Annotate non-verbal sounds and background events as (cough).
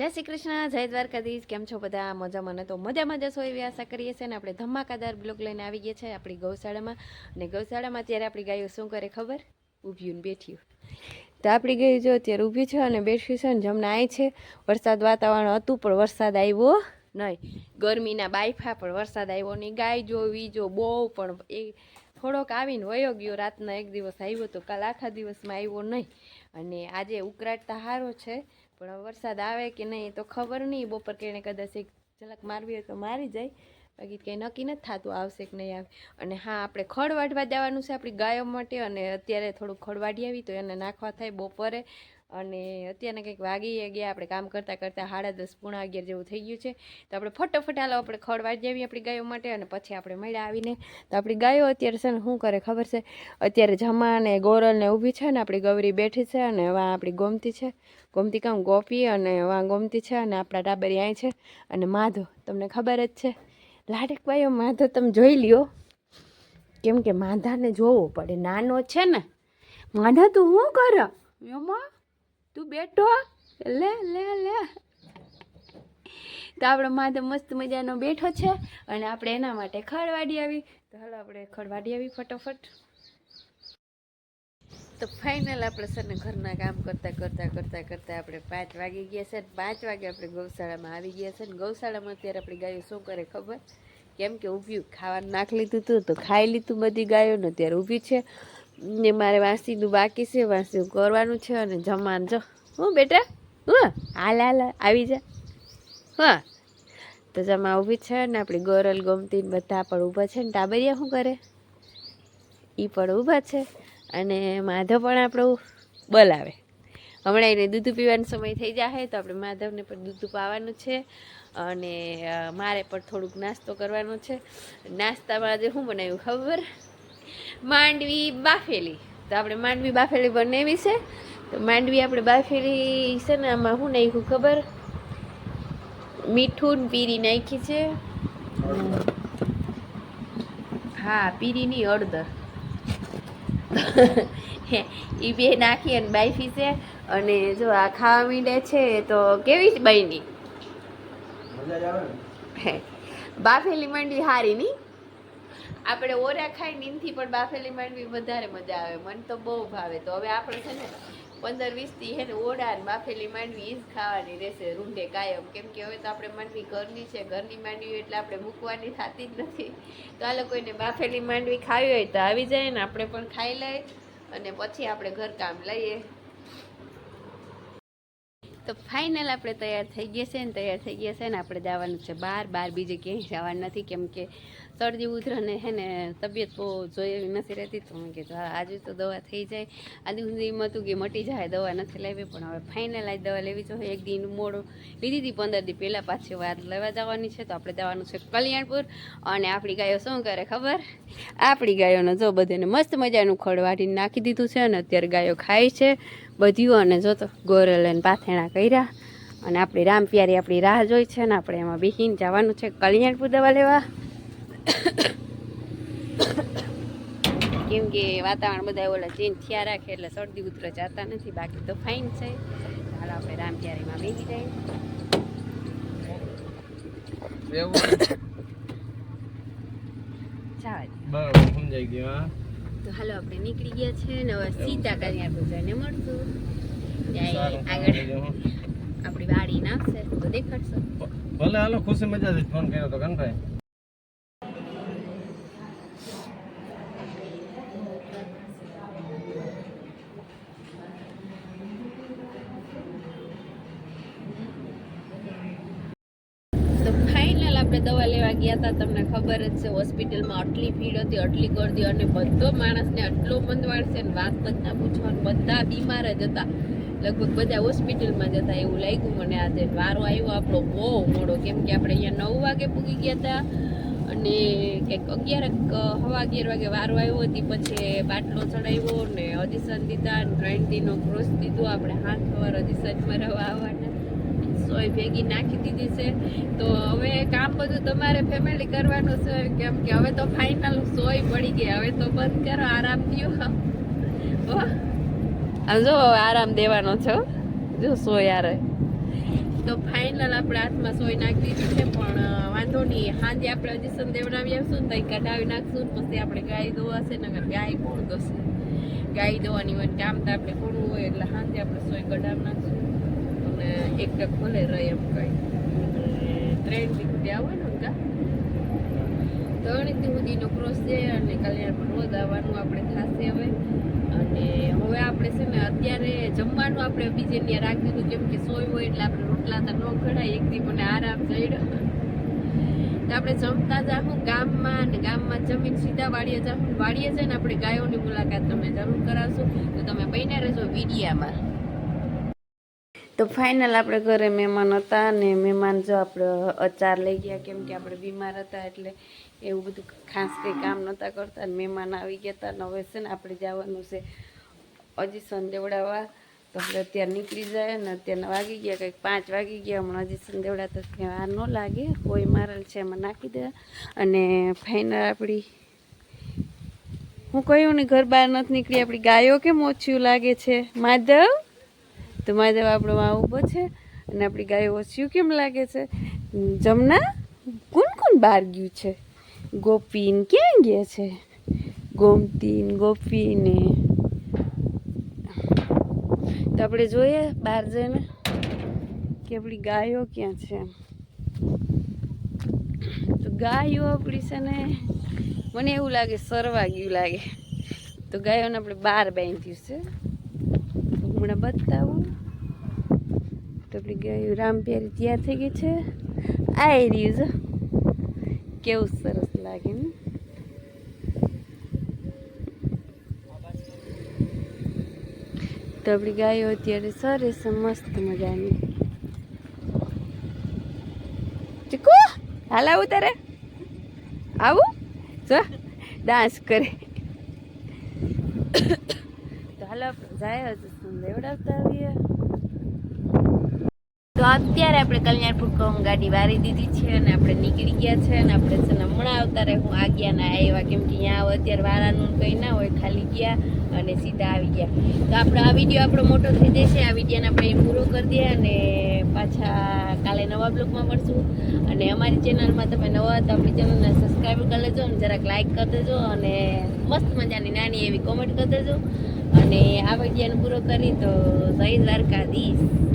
જય શ્રી કૃષ્ણ, જય દ્વારકાધીશ. કેમ છો બધા? મજા મને તો મજા મજા છો એવી આશા કરીએ છીએ ને આપણે ધમાકાદાર બ્લોક લઈને આવી ગયા છે આપણી ગૌશાળામાં. અને ગૌશાળામાં અત્યારે આપણી ગાયો શું કરે ખબર? ઊભી ને બેઠ્યું તો આપણી ગાય જો અત્યારે ઊભી છે અને બેઠ્યું છે ને જમણે આવી છે. વરસાદ વાતાવરણ હતું પણ વરસાદ આવ્યો નહીં. ગરમીના બાયફા પણ વરસાદ આવ્યો નહીં. ગાય જોવી જો, બહુ પણ એ થોડોક આવીને વયો ગયો. રાતના એક દિવસ આવ્યો તો કાલ આખા દિવસમાં આવ્યો નહીં. અને આજે ઉકળાટતા સારો છે, પણ વરસાદ આવે કે નહીં તો ખબર નહીં. બપોર કેણે કદાચ એક ઝલક મારવી હોય તો મારી જાય. બાકી કંઈ નક્કી નથી થતું આવશે કે નહીં આવે. અને હા, આપણે ખડ વાઢવા જવાનું છે આપણી ગાયો માટે. અને અત્યારે થોડુંક ખડ વાઢી આવી તો એને નાખવા થાય બપોરે. અને અત્યારે કંઈક વાગી ગયા, આપણે કામ કરતાં કરતાં સાડા દસ, પૂણા અગિયાર જેવું થઈ ગયું છે. તો આપણે ફટાફટ હાલો આપણે ખડ આવીએ આપણી ગાયો માટે અને પછી આપણે મળ્યા આવીને. તો આપણી ગાયો અત્યારે છે ને શું કરે ખબર છે? અત્યારે જમા ને ગોરલ ને ઊભી છે ને આપણી ગૌરી બેઠી છે અને વાં આપણી ગોમતી છે. ગોમતી કામ ગોપી અને વાં ગોમતી છે અને આપણા ટાબરી અહીં છે. અને માધો તમને ખબર જ છે. લાડકભાઈઓ માધો તમે જોઈ લ્યો. કેમ કે માધાને જોવો પડે. નાનો છે ને. માધા તું શું કર? એમાં તું બેઠો? લે લે લે. તો આપણો માધવ મસ્ત મજાનો બેઠો છે અને આપણે એના માટે ખડવાડી આવી. તો હાલો આપણે ખડવાડી આવી ફટોફટ. તો ફાઇનલ આપણે સરને ઘરના કામ કરતાં કરતાં કરતાં કરતાં આપણે પાંચ વાગી ગયા છે. પાંચ વાગે આપણે ગૌશાળામાં આવી ગયા છે ને ગૌશાળામાં અત્યારે આપણી ગાયો શું કરે ખબર? કેમ કે ઊભ્યું ખાવાનું નાખ લીધું હતું તો ખાઈ લીધું બધી ગાયો ને અત્યારે ઊભી છે. ને મારે વાંસીનું બાકી છે વાંસી કરવાનું છે અને જમવાનું. જો, હું બેટા? હું? હાલ હાલ આવી જા. હા. તો જમા ઊભી છે ને આપણી ગોરલ, ગમતી બધા પણ ઊભા છે ને ટાબરિયા શું કરે? એ પણ ઊભા છે અને માધવ પણ આપણું બોલાવે. હમણાં એને દૂધ પીવાનો સમય થઈ જાય તો આપણે માધવને પણ દૂધ પાવાનું છે અને મારે પણ થોડુંક નાસ્તો કરવાનો છે. નાસ્તામાં આજે શું બનાવ્યું ખબર? માંડવી બાફેલી. તો આપણે માંડવી બાફેલી બનાવી છે. તો માંડવી આપણે બાફેલી છે ને આમાં શું નાખ્યું ખબર? મીઠું પીરી નાખી છે. હા પીરીની હળદર. (laughs) એ બે નાખી અને બાફી છે. અને જો આ ખાવા મીડે છે તો કેવી જ બની બાફેલી માંડવી હારી ની આપણે ઓરા ખાઈ નીંદથી પણ બાફેલી માંડવી વધારે મજા આવે. મને તો બહુ ભાવે. તો હવે આપણે છે ને પંદર વીસથી હે ને ઓડા ને બાફેલી માંડવી એ જ ખાવાની રહેશે રૂંઢે કાયમ. કેમ કે હવે તો આપણે માંડવી ઘરની છે. ઘરની માંડવી એટલે આપણે મૂકવાની થતી જ નથી. તો આ લોકોને બાફેલી માંડવી ખાવી હોય તો આવી જાય ને આપણે પણ ખાઈ લઈએ અને પછી આપણે ઘરકામ લઈએ. તો ફાઇનલ આપણે તૈયાર થઈ ગયા છે ને, તૈયાર થઈ ગયા છે ને, આપણે જવાનું છે બહાર. બહાર બીજે ક્યાંય જવાનું નથી. કેમ કે શરદી ઉધરને હે ને તબિયત બહુ જોઈ એવી નથી રહેતી, તો મેં કીધું આજે તો દવા થઈ જાય. આજે સુધી એમ હતું કે મટી જાય, દવા નથી લેવી, પણ હવે ફાઇનલ આજ દવા લેવી જોઈએ. એક દિન મોડું લીધી હતી, પંદર દી પહેલાં પાછી વાર લેવા જવાની છે, તો આપણે જવાનું છે કલ્યાણપુર. અને આપણી ગાયો શું કરે ખબર? આપણી ગાયોને જો બધાને મસ્ત મજાનું ખડ વાટીને નાખી દીધું છે અને અત્યારે ગાયો ખાય છે બધ્યું અને જો તો ગોરલ અને પાથેણા કર્યા. અને આપણી રામ પ્યારી આપણી રાહ જોઈ છે ને આપણે એમાં બેસીને જવાનું છે કલ્યાણપુર દવા લેવા. કેમ કે વાતાવરણ બધા ઓલા ચેન્જ થયા રાખે એટલે શરદી ઉતરો જતા નથી બાકી તો ફાઇન છે. હાલ આપણે રામ પ્યારીમાં બેસી જાય. ચાલ. બરાબર સમજાઈ ગયું હા? તો હાલો આપણે નીકળી ગયા છે ને હવે સીધા કલ્યાણપુર પૂજાને મળશું. આગળ. આપણી વાડી નાખશે તો દેખાડશો. ભલે હાલો ખુશી મજાથી ફોન કર્યો તો કનભાઈ. તો ફાઇનલ આપણે દવા લેવા ગયા હતા, તમને ખબર જ છે, હોસ્પિટલમાં આટલી ભીડ હતી, આટલી ગરદી અને બધો માણસને આટલો મંદવાડ છે ને વાત જ ના પૂછવાનું. બધા બીમાર જ હતા. લગભગ બધા હોસ્પિટલમાં જતા એવું લાગ્યું મને આજે. વારો આવ્યો આપણો બહુ મોડો. કેમ કે આપણે અહીંયા નવ વાગે પૂગી ગયા હતા અને કંઈક અગિયાર હવા અગિયાર વાગે વારો આવ્યો હતી, પછી બાટલો ચડાવ્યો ને ઓડિશન દીધા ને ત્રણ દિનનો ક્રોસ દીધો. આપણે હાથ સવાર ઓડિશનમાં રહેવા આવવાના. સોય ભેગી નાખી દીધી છે. તો હવે કામ બધું તમારે ફેમિલી કરવાનું છે કેમ કે હવે તો ફાઇનલ સોય પડી ગઈ. હવે તો બંધ કરો આરામ થયો. જો આરામ દેવાનો છો જો સોય આરે. તો ફાઇનલ આપણે હાથમાં સોય નાખી દીધી છે પણ વાંધો નહીં. હાંજે આપણે હજી સન દેવડાવી આવશું ને તો કઢાવી નાખશું પછી આપણે ગાય દોવાશે ને ગાય કોણ દોશે ગાય દોવાની હોય કામ તો આપણે કોણ હોય એટલે સાંજે આપણે સોય કઢાવી નાખશું. અને એક ટક ભલે રહે એમ કઈ. ત્રણ દી સુધી આવે ને કા? ત્રણ સુધીનો ક્રોસ છે અને કલ્યાણ પર રોજ આવવાનું આપણે થશે હવે. અને હવે આપણે છે ને અત્યારે જમવાનું આપણે બીજે ત્યાં રાખી દીધું કેમ કે સોય હોય એટલે આપણે રોટલા તો ન ઘડાય એક દી મને આરામ જઈડો તો આપણે જમતા જાહું ગામમાં અને ગામમાં જમીન સીધા વાડીએ જાહું. વાડીએ જઈને આપણે ગાયોની મુલાકાત તમને જરૂર કરાવશું. તો તમે બહીને રહેજો વિડીયામાં. તો ફાઇનલ આપણે ઘરે મહેમાન હતા અને મહેમાન જો આપણે અચાર લઈ ગયા, કેમ કે આપણે બીમાર હતા એટલે એવું બધું ખાસ કંઈ કામ નહોતા કરતા. અને મહેમાન આવી ગયા હતા અને હવે છે ને આપણે જવાનું છે હજી સંદેવડાવવા તો આપણે અત્યારે નીકળી જાય અને અત્યારના વાગી ગયા, કંઈક પાંચ વાગી ગયા. હમણાં હજી સંદેવડા તો ત્યાં વાર ન લાગે. કોઈ મારેલ છે એમાં નાખી દે. અને ફાઇનલ આપણી હું કહ્યું ને, ઘર બહાર નથી નીકળી. આપણી ગાયો કેમ ઓછું લાગે છે? માધવ? તો માધવ આપણો માં ઊભો છે અને આપણી ગાયો ઓછ્યું કેમ લાગે છે? જમના કોણ કોણ બહાર ગયું છે. ગોપીન ક્યાં ગયા છે? ગોમતીન, ગોપીને. તો આપણે જોઈએ બહાર જઈને કે આપણી ગાયો ક્યાં છે તો ગાયો આપણી છે ને, મને એવું લાગે સરવા ગયું લાગે. તો ગાયોને આપણે બહાર બાંધ્યું છે. હમણાં બતાવું. આપણી ગાયું રામપ્યારી તૈયાર થઈ ગઈ છે. આ રહ્યું છે. કેવું સરસ લાગે ને. તો આપણી ગાયો અત્યારે સરસ મસ્ત મજાની. ચીકુ, હાલ આવું તારે? આવું? જો, ડાન્સ કરે. તો હાલો જાય હજુ લેવડાવતા આવીએ. તો અત્યારે આપણે કલ્યાણપુર કોમ ગાડી વારી દીધી છે અને આપણે નીકળી ગયા છે અને આપણે છે ને હમણાં આવતા રહે હું આ ગયા ના આવ્યા કેમ કે અહીંયા અત્યારે વારાનું કંઈ ના હોય, ખાલી ગયા અને સીધા આવી ગયા. તો આપણો આ વીડિયો આપણો મોટો થઈ જશે, આ વિડીયોને આપણે એમ પૂરો કરી દઈએ અને પાછા કાલે નવા બ્લોગમાં મળશું. અને અમારી ચેનલમાં તમે નવા તો આપણી ચેનલને સબસ્ક્રાઈબ કરી લેજો અને જરાક લાઈક કરી દેજો અને મસ્ત મજાની નાની એવી કોમેન્ટ કરી દેજો. અને આ વિડીયોને પૂરો કરી તો જય દ્વારકાધીશ.